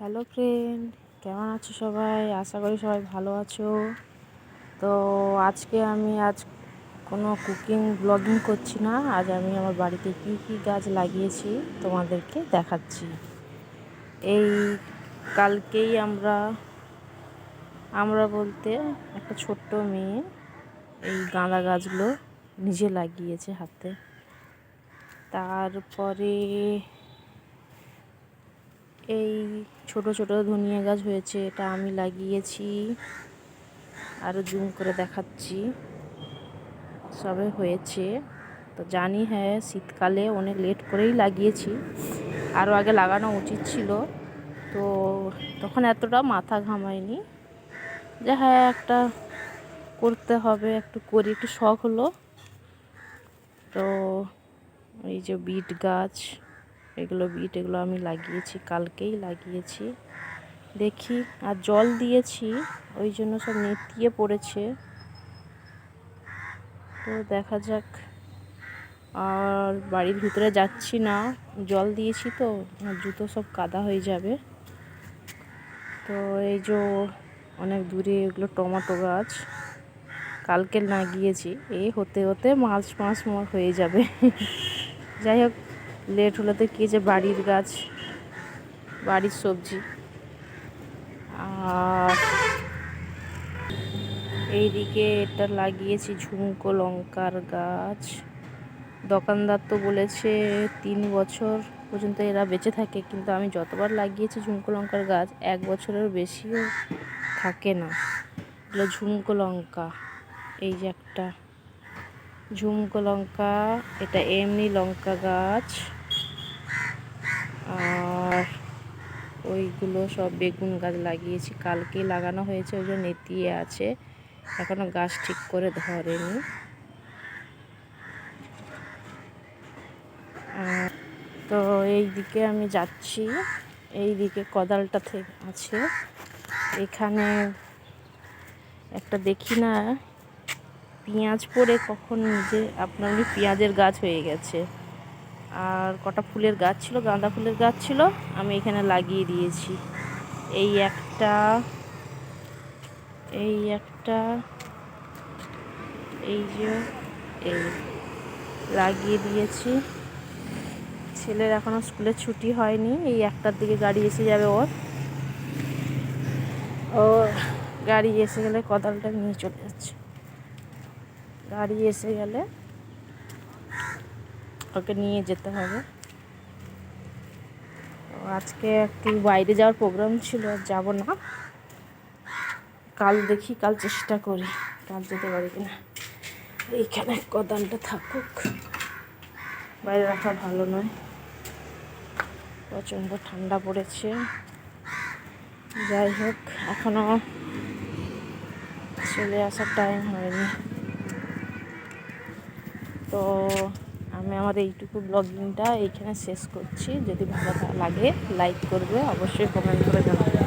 Hello friend কেমন আছো সবাই? আশা করি সবাই ভালো আছো। তো আজকে আমি আজ কোনো কুকিং ব্লগিং করছি না। আজ আমি আমার বাড়িতে কী কী গাছ লাগিয়েছি তোমাদেরকে দেখাচ্ছি। এই কালকেই আমরা আমরা বলতে একটা ছোট্ট মেয়ে এই গাঁদা গাছগুলো নিজে লাগিয়েছে হাতে। তারপরে এই ছোট ছোট ধনিয়া গাছ হয়েছে, এটা আমি লাগিয়েছি। আরও জুম করে দেখাচ্ছি। সবে হয়েছে। তো জানি হ্যাঁ শীতকালে অনেক লেট করেই লাগিয়েছি। আরও আগে লাগানো উচিত ছিল। তো তখন এতটা মাথা ঘামায়নি। যে হ্যাঁ একটা করতে হবে, একটু করি, একটু শখ হলো। তো এই যে বিট গাছ। এগুলো বিট এগুলো আমি লাগিয়েছি, কালকেই লাগিয়েছি। দেখি, আর জল দিয়েছি, ওই জন্য সব নেতিয়ে পড়েছে। তো দেখা যাক, আর বাড়ির ভিতরে যাচ্ছি না। জল দিয়েছি তো জুতো সব কাদা হয়ে যাবে। তো এই যে অনেক দূরে এগুলো টমেটো গাছ, কালকে লাগিয়েছি। এই হতে হতে মাছ মাছ হয়ে যাবে। যাই হোক লেট হলে তো কী যে বাড়ির গাছ, বাড়ির সবজি। আর এইদিকে এটা লাগিয়েছি ঝুমকো লঙ্কার গাছ। দোকানদার তো বলেছে তিন বছর পর্যন্ত এরা বেঁচে থাকে, কিন্তু আমি যতবার লাগিয়েছি ঝুমকো লঙ্কার গাছ, এক বছরের বেশিও থাকে না। এগুলো ঝুমকো লঙ্কা, এই যে একটা। ঝুমকো লঙ্কা, এটা এমনি লঙ্কা গাছ। আর ওইগুলো সব বেগুন গাছ লাগিয়েছি। কালকে লাগানো হয়েছে, ওই জন্য নেতিয়ে আছে। এখনও গাছ ঠিক করে ধরেনি। তো এই দিকে আমি যাচ্ছি। এই দিকে কদালটা থেকে আছে। এখানে একটা দেখি না, পেঁয়াজ পরে কখন নিজে আপনার পেঁয়াজের গাছ হয়ে গেছে। আর কটা ফুলের গাছ ছিল, গাঁদা ফুলের গাছ ছিল, আমি এখানে লাগিয়ে দিয়েছি। এই একটা এই একটা, এই যে, এই লাগিয়ে দিয়েছি। ছেলের এখনও স্কুলে ছুটি হয়নি, এই একটার দিকে গাড়ি এসে যাবে ওর। ও গাড়ি এসে গেলে কদালটা নিয়ে চলে যাচ্ছে। গাড়ি এসে গেলে ওকে নিয়ে যেতে হবে। আজকে একটু বাইরে যাওয়ার প্রোগ্রাম ছিল যাব না। কাল দেখি, কাল চেষ্টা করি, কাল যেতে পারি কিনা। এইখানে কদালটা থাকুক। বাইরে রাখা ভালো নয়। প্রচণ্ড ঠান্ডা পড়েছে। যাই হোক এখনও চলে আসার টাইম হয়নি। তো আমি আমার এইটুকু ব্লগিংটা এইখানে শেষ করছি। যদি ভালো লাগে লাইক করবে, অবশ্যই কমেন্ট করে জানাবে।